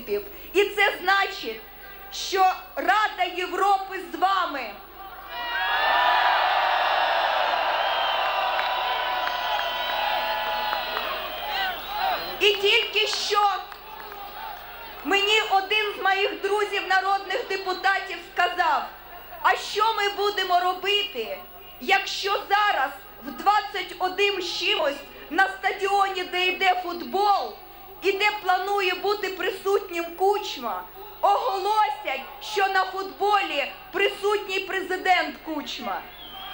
tempo. Кучма, оголосять, що на футболі присутній президент Кучма.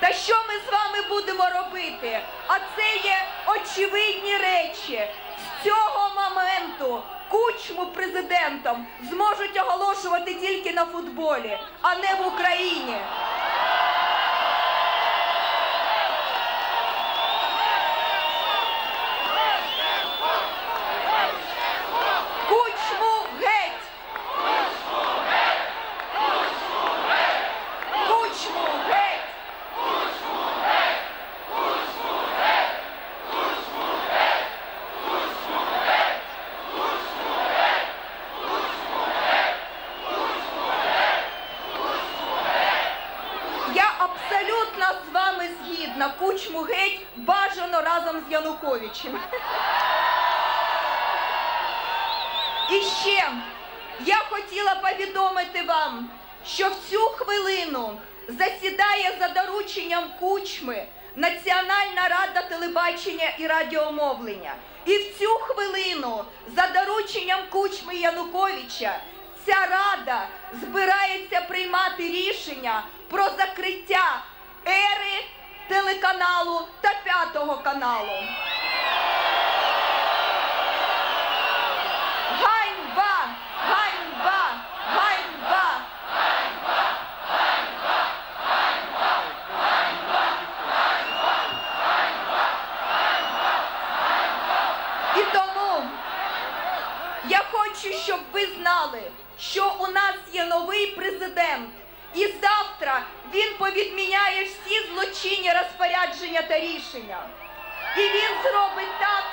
Та що ми з вами будемо робити? А це є очевидні речі. З цього моменту кучму президентом зможуть оголошувати тільки на футболі, а не в Україні. Кучму геть! Кучму геть! Я абсолютно з вами згідна. Кучму геть бажано разом з Януковичем. І ще я хотіла повідомити вам, що в цю хвилину засідає за дорученням кучми Національна рада телебачення і радіомовлення. І в цю хвилину за дорученням кучми Януковича ця рада збирається приймати рішення про закриття ери телеканалу та п'ятого каналу. Ганьба! Ганьба! Ганьба! І тому я хочу, щоб ви знали, що у нас є новий президент, і завтра він повідміняє всі злочинні розпорядження та рішення. І він зробить так.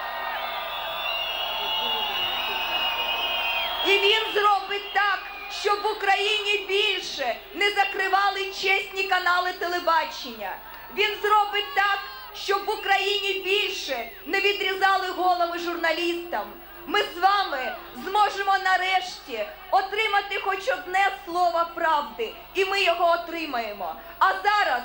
І він зробить так, щоб в Україні більше не закривали чесні канали телебачення. Він зробить так, щоб в Україні більше не відрізали голови журналістам. Ми з вами зможемо нарешті отримати хоч одне слово правди, і ми його отримаємо. А зараз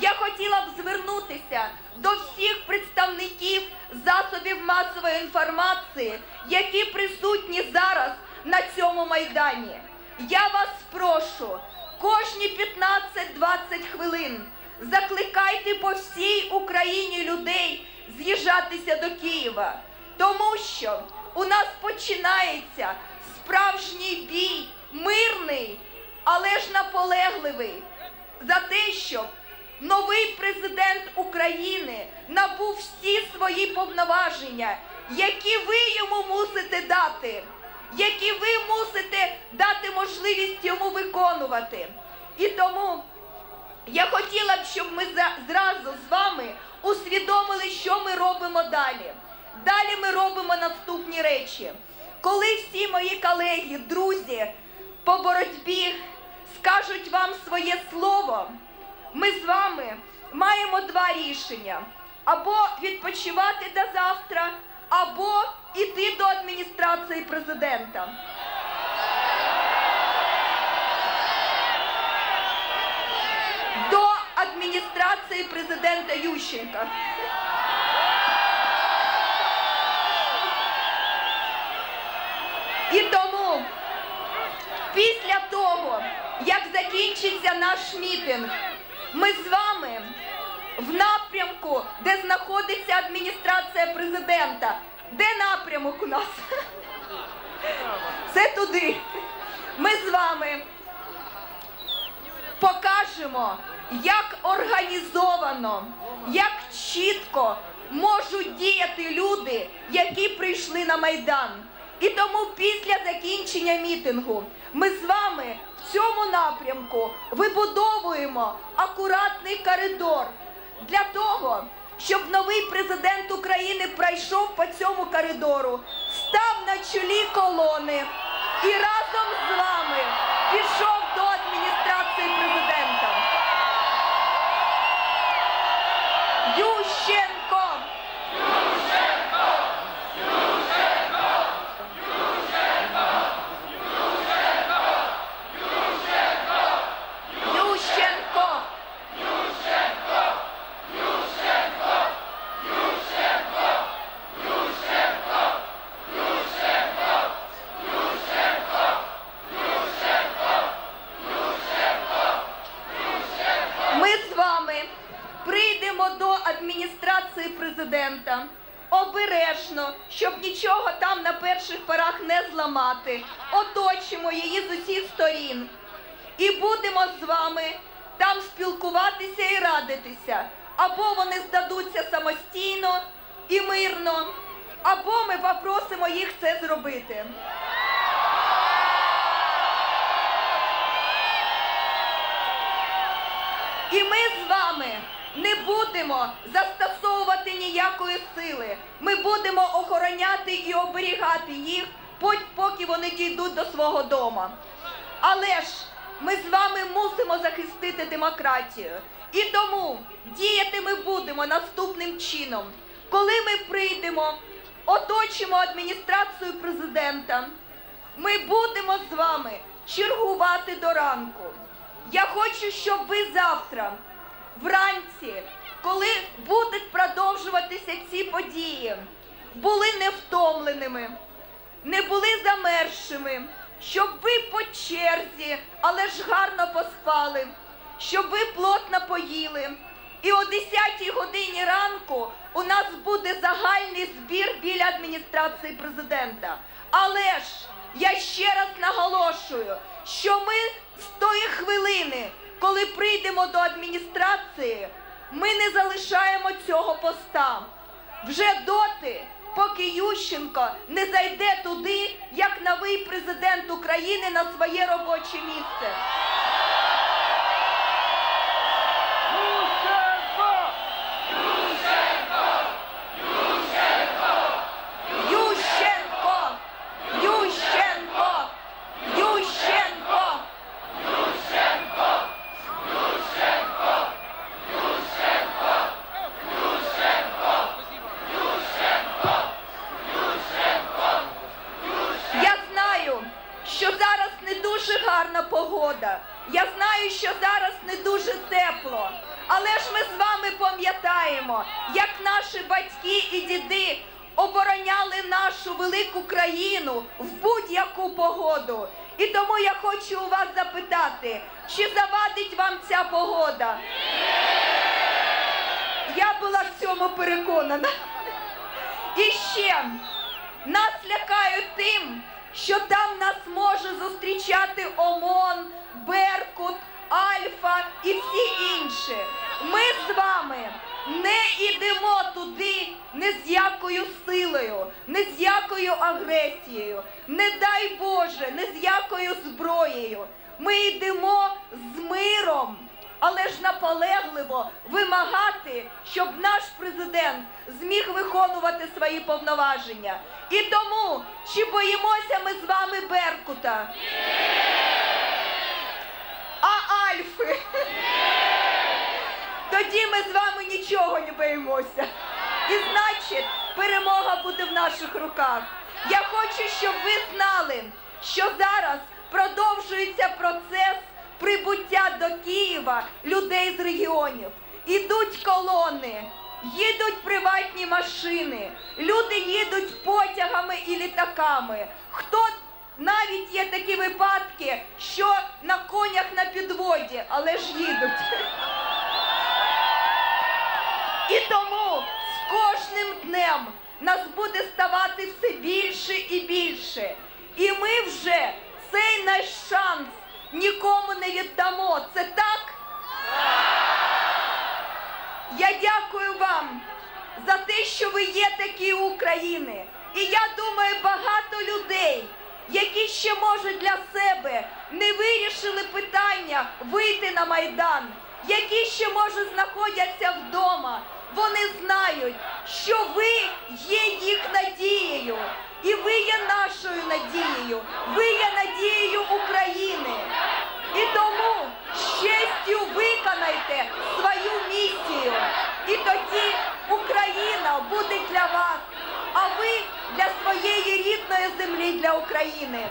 я хотіла б звернутися до всіх представників засобів масової інформації, які присутні зараз на цьому майдані. Я вас прошу кожні 15-20 хвилин закликайте по всій Україні людей з'їжджатися до Києва, тому що у нас починається справжній бій, мирний, але ж наполегливий за те, щоб новий президент України набув всі свої повноваження, які ви йому мусите дати, які ви мусите дати можливість йому виконувати. І тому я хотіла б, щоб ми зразу з вами усвідомили, що ми робимо далі. Далі ми робимо наступні речі. Коли всі мої колеги, друзі по боротьбі скажуть вам своє слово, ми з вами маємо два рішення: або відпочивати до завтра, або іти до адміністрації президента. До адміністрації президента Ющенка. І тому після того, як закінчиться наш мітинг, ми з вами в напрямку, де знаходиться адміністрація президента. Де напрямок у нас? Це туди. Ми з вами покажемо, як організовано, як чітко можуть діяти люди, які прийшли на Майдан. І тому після закінчення мітингу ми з вами в цьому напрямку вибудовуємо акуратний коридор для того, щоб новий президент України пройшов по цьому коридору, став на чолі колони і разом з вами пішов до адміністрації президента. Ющенко! Ющенко! Ми з вами прийдемо до адміністрації президента обережно, щоб нічого там на перших порах не зламати. Оточимо її з усіх сторін. І будемо з вами там спілкуватися і радитися. Або вони здадуться самостійно і мирно, або ми попросимо їх це зробити. І ми з вами не будемо застосовувати ніякої сили. Ми будемо охороняти і оберігати їх, поки вони дійдуть до свого дому. Але ж ми з вами мусимо захистити демократію. І тому діяти ми будемо наступним чином. Коли ми прийдемо, оточимо адміністрацію президента, ми будемо з вами чергувати до ранку. Я хочу, щоб ви завтра, вранці, коли будуть продовжуватися ці події, були невтомленими, не були замерзшими, щоб ви по черзі, але ж гарно поспали, щоб ви плотно поїли. І о 10 годині ранку у нас буде загальний збір біля адміністрації президента. Але ж я ще раз наголошую, що ми з тої хвилини, коли прийдемо до адміністрації, ми не залишаємо цього поста. Вже доти, поки Ющенко не зайде туди, як новий президент України на своє робоче місце. Ющенко! Ющенко! Ющенко! Я знаю, що зараз не дуже гарна погода. Я знаю, що зараз не дуже тепло. Але ж ми з вами пам'ятаємо, як наші батьки і діди обороняли нашу велику країну в будь-яку погоду. І тому я хочу у вас запитати, чи завадить вам ця погода? Я була в цьому переконана. І ще нас лякають тим, що там нас може зустрічати ОМОН, Беркут, Альфа і всі інші. Ми з вами не йдемо туди не з якою силою, не з якою агресією, не дай Боже, не з якою зброєю. Ми йдемо з миром але ж наполегливо вимагати, щоб наш президент зміг виконувати свої повноваження. І тому, чи боїмося ми з вами Беркута? А Альфи? Тоді ми з вами нічого не боїмося. І значить, перемога буде в наших руках. Я хочу, щоб ви знали, що зараз продовжується процес прибуття до Києва людей з регіонів. Ідуть колони, їдуть приватні машини, люди їдуть потягами і літаками. Хто навіть є такі випадки, що на конях на підводі, але ж їдуть. І тому з кожним днем нас буде ставати все більше і більше. І ми вже цей наш шанс нікому не віддамо. Це так? Я дякую вам за те, що ви є такі України. І я думаю, багато людей, які ще може для себе не вирішили питання вийти на майдан, які ще може знаходяться вдома. Вони знають, що ви є їх надією, і ви є нашою надією. Ви є надією України. Честю виконайте свою місію. І тоді Україна буде для вас, а ви для своєї рідної землі, для України.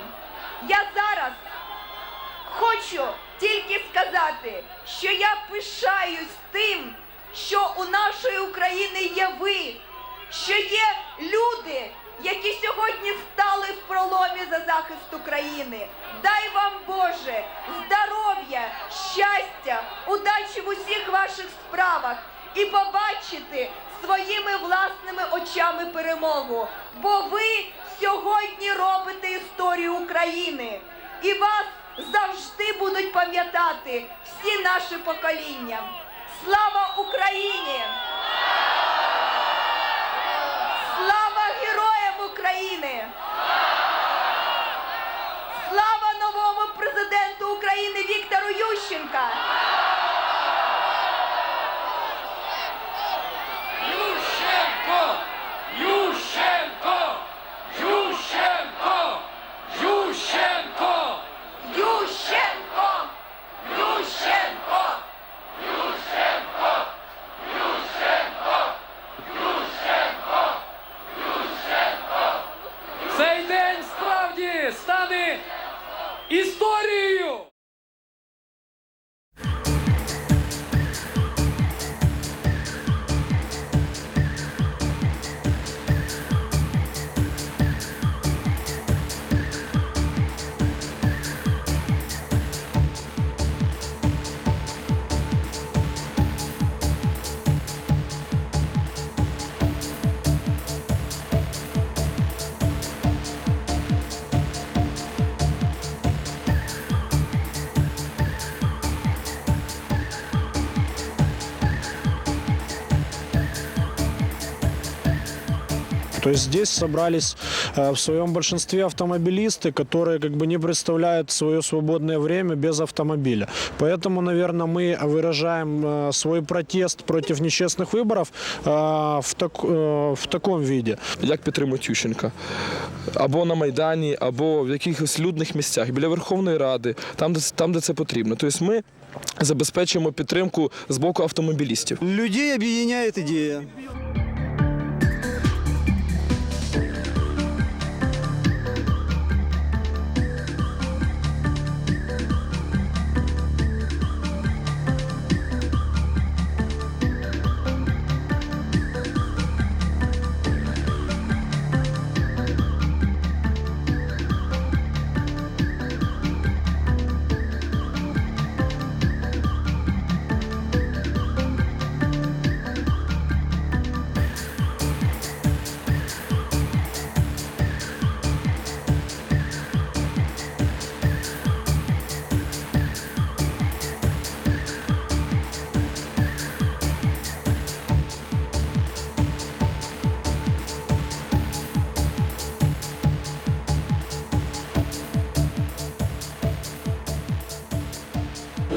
Я зараз хочу тільки сказати, що я пишаюсь тим, що у нашої України є ви, що є люди, які сьогодні стали в проломі за захист України. Дай вам Боже здоров'я, щастя, удачі в усіх ваших справах і побачити своїми власними очами перемогу. Бо ви сьогодні робите історію України. І вас завжди будуть пам'ятати всі наші покоління. Слава Україні! України! Слава новому президенту України Віктору Ющенка! То есть здесь собрались э, в своем большинстве автомобилисты, которые как бы не представляют свое свободное время без автомобиля. Поэтому, наверное, мы выражаем э, свой протест против нечестных выборов э, в, так- э, в таком виде. як підтримують Ющенка. Або на Майдані, або в якихось людних місцях, біля Верховної Ради, там, де, там, де це потрібно. Тобто ми забезпечуємо підтримку з боку автомобілістів. Людей объединяет идея.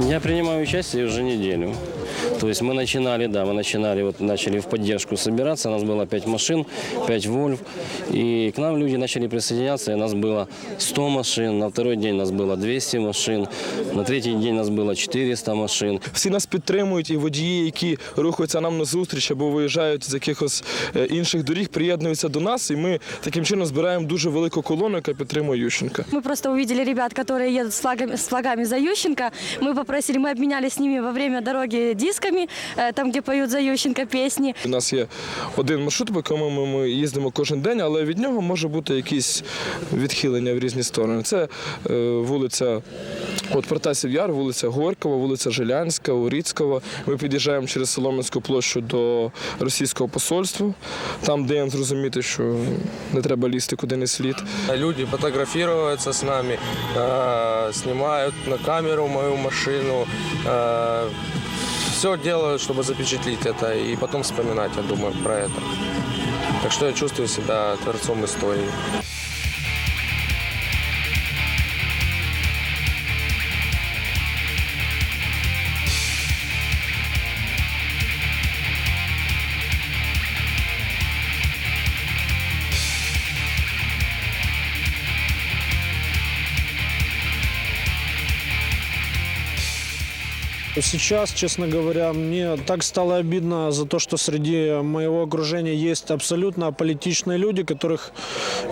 Я принимаю участие уже неделю. То есть мы начинали, да, мы начинали, вот начали в поддержку собираться. У нас было 5 машин, 5 Вольв. И к нам люди начали присоединяться. И нас было 100 машин. На второй день нас было 200 машин. На третий день нас было 400 машин. Всі нас підтримують, і водії, які рухаються нам на зустріч або виїжджають з якихось е, інших доріг, приєднуються до нас, і ми таким чином збираємо дуже велику колону, яка підтримує Ющенка. Мы просто увидели ребят, которые едут с флагами, с флагами за Ющенко. Мы попросили, мы обменялись с ними во время дороги Дисками, э, там, где поют за Ющенко песни. У нас є один маршрут, по якому ми, їздимо кожен день, але від нього може бути якісь відхилення в різні сторони. Це е, вулиця от Протасів Яр, вулиця Горького, вулиця Жилянська, Уріцького. Ми під'їжджаємо через Солом'янську площу до російського посольства. Там даємо зрозуміти, що не треба лізти куди не слід. Люди фотографируются с нами, э, снимают на камеру мою машину все делают, чтобы запечатлеть это и потом вспоминать, я думаю, про это. Так что я чувствую себя творцом истории. Сейчас, честно говоря, мне так стало обидно за то, что среди моего окружения есть абсолютно аполитичные люди, которых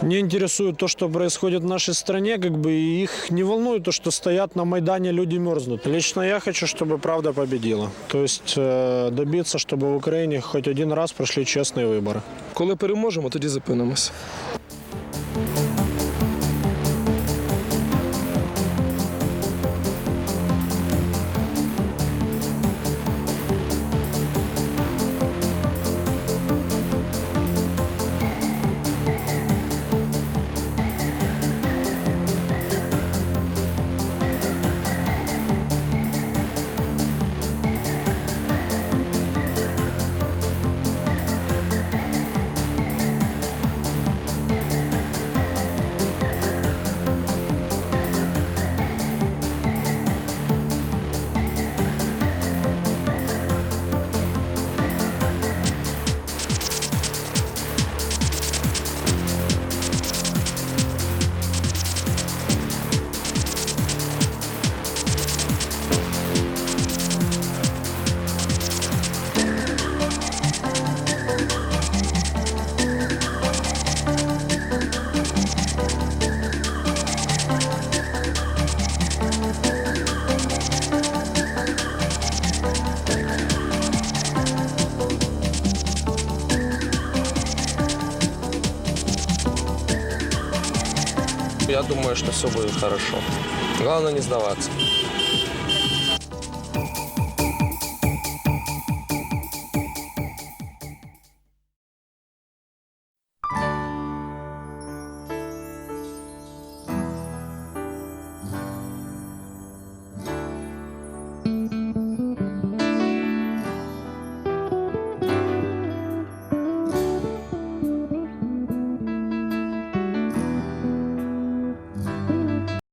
не интересует то, что происходит в нашей стране, как бы и их не волнует то, что стоят на Майдане, люди мерзнут. Лично я хочу, чтобы правда победила. То есть э, добиться, чтобы в Украине хоть один раз прошли честные выборы. Коли переможемо, тоді зупинимося. Я думаю, что все будет хорошо. Главное не сдаваться.